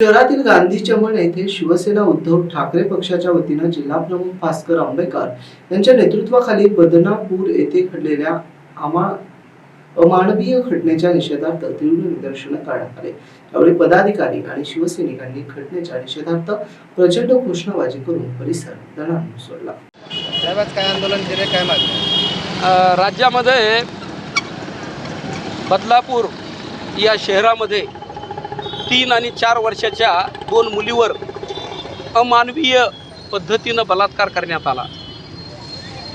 शहरातील गांधी चमन येथे शिवसेना उद्धव ठाकरे पक्षाच्या वतीनं जिल्हाप्रमुख भास्कर आंबेकर यांच्या नेतृत्वाखाली बदनापूर येथे घडलेल्या आमा अमानवीय घटनेच्या निषेधार्थ तीव्र निदर्शनं करण्यात आले. त्यावेळी पदाधिकारी आणि शिवसैनिकांनी घटनेच्या निषेधार्थ प्रचंड घोषणाबाजी करून परिसर दणाणून सोडला. काय आंदोलन केले काय मागणी राज्यामध्ये बदलापूर या शहरामध्ये तीन आणि चार वर्षाच्या दोन मुलीवर अमानवीय पद्धतीनं बलात्कार करण्यात आला.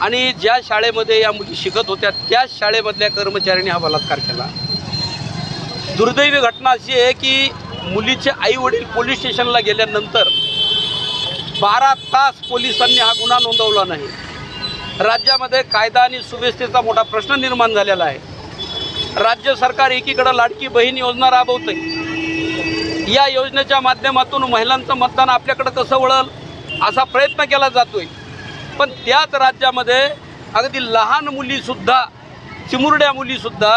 आणि ज्या शाळेमध्ये या मुली शिकत होत्या त्याच शाळेमधल्या कर्मचाऱ्यांनी हा बलात्कार केला. दुर्दैवी घटना अशी आहे की मुलीचे आई वडील पोलीस स्टेशनला गेल्यानंतर बारा तास पोलिसांनी हा गुन्हा नोंदवला नाही. राज्यामध्ये कायदा आणि सुव्यवस्थेचा मोठा प्रश्न निर्माण झालेला आहे. राज्य सरकार एकीकडं लाडकी बहीण योजना राबवते या योजनेच्या माध्यमातून महिलांचं मतदान आपल्याकडं कसं वळल असा प्रयत्न केला जातोय. पण त्याच राज्यामध्ये अगदी लहान मुलीसुद्धा चिमुरड्या मुलीसुद्धा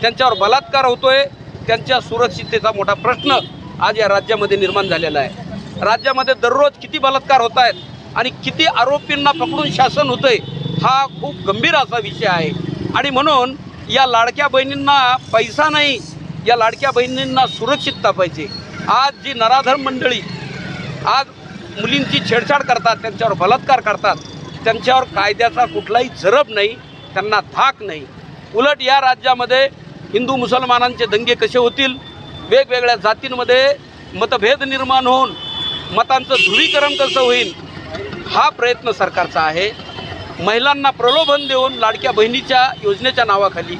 त्यांच्यावर बलात्कार होतोय. त्यांच्या सुरक्षिततेचा मोठा प्रश्न आज या राज्यामध्ये निर्माण झालेला आहे. राज्यामध्ये दररोज किती बलात्कार होत आहेत आणि किती आरोपींना पकडून शासन होतंय हा खूप गंभीर असा विषय आहे. आणि म्हणून या लाडक्या बहिणींना पैसा नाही या लाडक्या बहिणींना सुरक्षितता पाहिजे. आज जी नराधर मंडळी आज मुलींची छेडछाड करतात त्यांच्यावर बलात्कार करतात त्यांच्यावर कायद्याचा कुठलाही झरब नाही त्यांना थाक नाही. उलट या राज्यामध्ये हिंदू मुसलमानांचे दंगे कसे होतील? वेगवेगळ्या जातींमध्ये मतभेद निर्माण होऊन मतांचं ध्रुवीकरण कसं होईल? हा प्रयत्न सरकारचा आहे. महिलांना प्रलोभन देऊन लाडक्या बहिणीच्या योजनेच्या नावाखाली.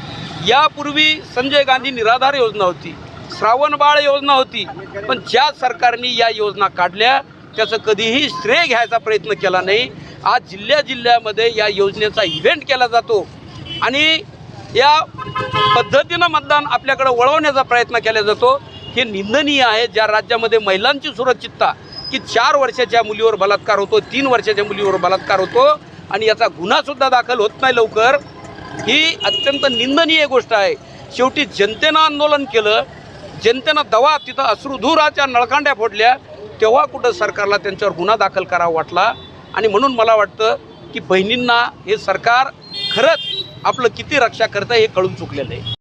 यापूर्वी संजय गांधी निराधार योजना होती. श्रावण बाळ योजना होती. पण ज्या सरकारने या योजना काढल्या त्याचं कधीही श्रेय घ्यायचा प्रयत्न केला नाही. आज जिल्ह्या जिल्ह्यामध्ये या योजनेचा इव्हेंट केला जातो. आणि या पद्धतीनं मतदान आपल्याकडे वळवण्याचा प्रयत्न केला जातो. हे निंदनीय आहे. ज्या राज्यामध्ये महिलांची सुरक्षितता की चार वर्षाच्या मुलीवर बलात्कार होतो तीन वर्षाच्या मुलीवर बलात्कार होतो आणि याचा गुन्हासुद्धा दाखल होत नाही लवकर ही अत्यंत निंदनीय गोष्ट आहे. शेवटी जनतेनं आंदोलन केलं. जनतेनं दवा तिथं अश्रुधुराच्या नळकांड्या फोडल्या तेव्हा कुठं सरकारला त्यांच्यावर गुन्हा दाखल करावा वाटला? आणि म्हणून मला वाटतं की बहिणींना हे सरकार खरंच आपलं किती रक्षा करतं हे कळून चुकलेलं आहे.